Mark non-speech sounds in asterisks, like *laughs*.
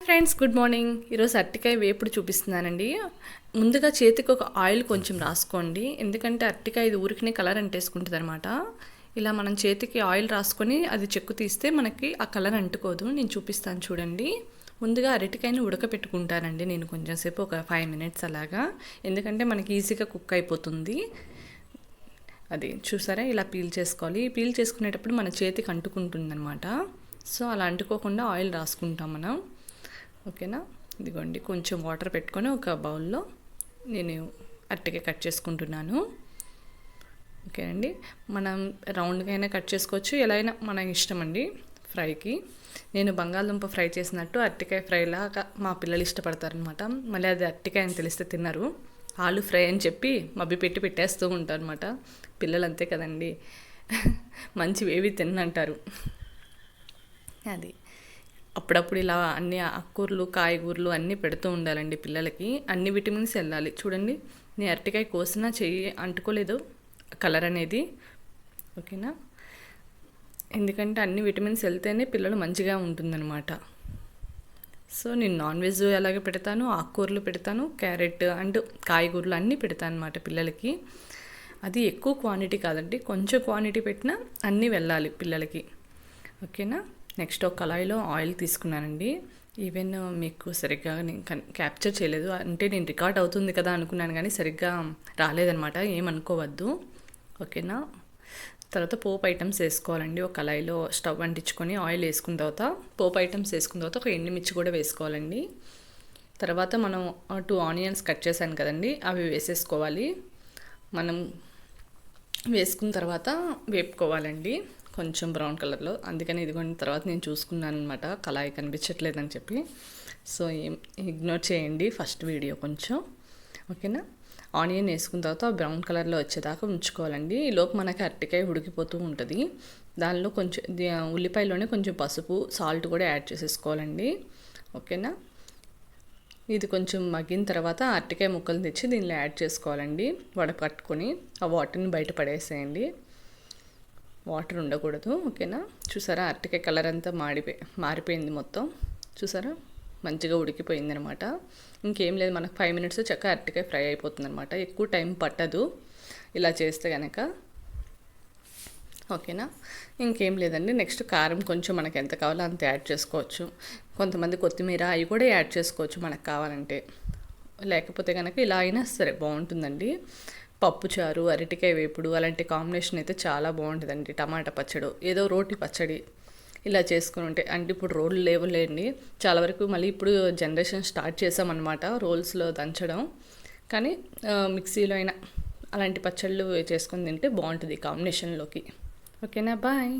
Friends good morning. ఈరోజు అరటికాయ వేపుడు చూపిస్తున్నానండి. ముందుగా చేతికి ఒక ఆయిల్ కొంచెం రాసుకోండి. ఎందుకంటే అరటికాయ ఇది ఊరికినే కలర్ అంటేసుకుంటుంది అనమాట ఇలా మనం చేతికి ఆయిల్ రాసుకొని అది చెక్కు తీస్తే మనకి ఆ కలర్ అంటుకోదు. నేను చూపిస్తాను చూడండి. ముందుగా అరటికాయని ఉడకపెట్టుకుంటానండి నేను కొంచెం సేపు ఒక ఫైవ్ మినిట్స్ అలాగా. ఎందుకంటే మనకి ఈజీగా కుక్ అయిపోతుంది. అది చూసారా? ఇలా పీల్ చేసుకోవాలి. పీల్ చేసుకునేటప్పుడు మన చేతికి అంటుకుంటుంది అనమాట సో అలా అంటుకోకుండా ఆయిల్ రాసుకుంటాం మనం. ఓకేనా? ఇదిగోండి కొంచెం వాటర్ పెట్టుకొని ఒక బౌల్లో నేను అరటికాయ కట్ చేసుకుంటున్నాను. ఓకేనండి? మనం రౌండ్గా అయినా కట్ చేసుకోవచ్చు. ఎలా అయినా మన ఇష్టం అండి ఫ్రైకి. నేను బంగాళదుంప ఫ్రై చేసినట్టు అరటికాయ ఫ్రైలాగా మా పిల్లలు ఇష్టపడతారనమాట. మళ్ళీ అది అరటికాయ అని తెలిస్తే తిన్నారు ఆలు ఫ్రై అని చెప్పి మబ్బి పెట్టి పెట్టేస్తూ ఉంటారు అనమాట పిల్లలు అంతే కదండి. *laughs* మంచివి ఏవి తిన్నంటారు. అది. అప్పుడప్పుడు ఇలా అన్ని ఆకుకూరలు కాయగూరలు అన్నీ పెడుతూ ఉండాలండి పిల్లలకి. అన్ని విటమిన్స్ వెళ్ళాలి. చూడండి నేను అరటికాయ కోసినా చెయ్యి అంటుకోలేదు కలర్ అనేది. ఓకేనా? ఎందుకంటే అన్ని విటమిన్స్ వెళ్తేనే పిల్లలు మంచిగా ఉంటుందన్నమాట. సో నేను నాన్ వెజ్ అలాగే పెడతాను ఆకుకూరలు పెడతాను క్యారెట్ అండ్ కాయగూరలు అన్నీ పెడతాను అనమాట పిల్లలకి. అది ఎక్కువ క్వాంటిటీ కాదండి కొంచెం క్వాంటిటీ పెట్టినా అన్నీ వెళ్ళాలి పిల్లలకి. ఓకేనా? నెక్స్ట్ ఒక కళాయిలో ఆయిల్ తీసుకున్నానండి. ఈవెన్ మీకు సరిగ్గా నేను క్యాప్చర్ చేయలేదు. అంటే నేను రికార్డ్ అవుతుంది కదా అనుకున్నాను కానీ సరిగ్గా రాలేదనమాట ఏమనుకోవద్దు. ఓకేనా? తర్వాత పోపు ఐటమ్స్ వేసుకోవాలండి. ఒక కళాయిలో స్టవ్ అంటించుకొని ఆయిల్ వేసుకున్న తర్వాత పోపు ఐటమ్స్ వేసుకున్న తర్వాత ఒక ఎండుమిర్చి కూడా వేసుకోవాలండి. తర్వాత మనం టూ ఆనియన్స్ కట్ చేశాను కదండి. అవి వేసేసుకోవాలి. మనం వేసుకున్న తర్వాత వేపుకోవాలండి. కొంచెం బ్రౌన్ కలర్లో. అందుకని ఇదిగోండి తర్వాత నేను చూసుకున్నాను అనమాట కళాయి కనిపించట్లేదని చెప్పి. సో ఏం ఇగ్నోర్ చేయండి ఫస్ట్ వీడియో కొంచెం. ఓకేనా? ఆనియన్ వేసుకున్న తర్వాత బ్రౌన్ కలర్లో వచ్చేదాకా ఉంచుకోవాలండి. ఈలోపు మనకి అరటికాయ ఉడికిపోతూ ఉంటుంది. దానిలో కొంచెం ఉల్లిపాయలోనే కొంచెం పసుపు సాల్ట్ కూడా యాడ్ చేసేసుకోవాలండి. ఓకేనా? ఇది కొంచెం మగ్గిన తర్వాత అరటికాయ ముక్కలు తెచ్చి దీనిలో యాడ్ చేసుకోవాలండి. వడకట్టుకొని ఆ వాటర్ని బయట పడేసేయండి. వాటర్ ఉండకూడదు ఓకేనా? చూసారా? అరటికాయ కలర్ అంతా మాడిపోయి మారిపోయింది మొత్తం. చూసారా? మంచిగా ఉడికిపోయింది అనమాట ఇంకేం లేదు మనకు ఫైవ్ మినిట్స్ చక్క అరటికాయ ఫ్రై అయిపోతుంది అనమాట ఎక్కువ టైం పట్టదు ఇలా చేస్తే కనుక ఓకేనా? ఇంకేం లేదండి నెక్స్ట్ కారం కొంచెం మనకి ఎంత కావాలో అంత యాడ్ చేసుకోవచ్చు. కొంతమంది కొత్తిమీర అవి కూడా యాడ్ చేసుకోవచ్చు మనకు కావాలంటే. లేకపోతే కనుక ఇలా అయినా సరే బాగుంటుందండి. పప్పుచారు అరటికాయ వేపుడు అలాంటి కాంబినేషన్ అయితే చాలా బాగుంటుందండి. టమాటా పచ్చడి ఏదో రోటి పచ్చడి ఇలా చేసుకుని ఉంటే. అంటే ఇప్పుడు రోళ్ళు లేవులేండి. చాలా వరకు మళ్ళీ ఇప్పుడు జనరేషన్ స్టార్ట్ చేసామన్నమాట రోల్స్లో దంచడం. కానీ మిక్సీలో అయినా అలాంటి పచ్చళ్ళు చేసుకొని తింటే బాగుంటుంది కాంబినేషన్లోకి ఓకేనా? బాయ్.